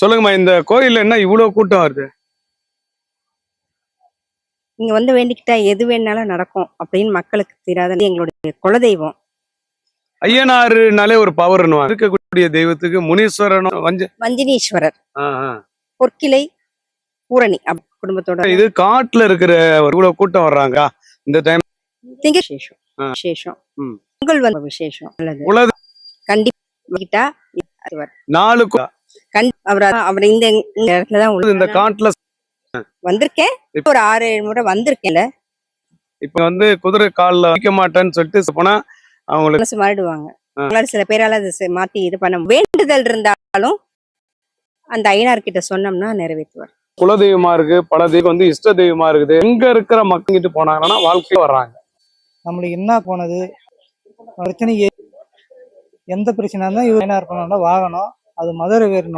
சொல்லுங்கம்மா இந்த கோயில்ல என்ன இவ்வளவு கூட்டம் வருது? இங்க வந்து வேண்டிக்கிட்டா எது வேணாலும் நடக்கும் அப்படின்னு மக்களுக்கு தெரியாத எங்களுடைய குலதெய்வம். ஐயனாருனாலே ஒரு பவர் இருக்கக்கூடிய தெய்வத்துக்கு முனீஸ்வரன் வஞ்ச மஞ்சினீஸ்வரர் ஆ, ஆ. பொற்கிளை பூரணி குடும்பத்தோட. இது காட்டுல இருக்கிற ஒரு இவ்வளவு கூட்டம் வர்றாங்க. இந்த டைம் திங்க விசேஷம். ஆ. விசேஷம். பொங்கல் வந்து விசேஷம். கண்டிப்பா நாலு அவர் அவர் இந்த இந்த இடத்துல தான் உள்ள- இந்த காட்டுல வந்திருக்கேன். ஒரு ஆறு ஏழு முறை வந்திருக்கேன்ல. இப்ப வந்து குதிரை கால்ல வைக்க மாட்டேன்னு சொல்லிட்டு போனா அவங்களுக்கு மாறிடுவாங்க. சில பேரால அதை மாத்தி இது பண்ண வேண்டுதல் இருந்தாலும் அந்த ஐயனார் கிட்ட சொன்னோம்னா நிறைவேற்றுவார். குலதெய்வமா இருக்கு பல தெய்வம் வந்து இஷ்ட தெய்வமா இருக்குது. எங்க இருக்கிற மக்கள்கிட்ட போனாங்கன்னா வாழ்க்கையில வர்றாங்க. நம்மளுக்கு என்ன போனது? பிரச்சனை எந்த பிரச்சனை இருந்தால் இவர் என்ன இருக்கணும்னா வாகனம் அது மதுரை வேறு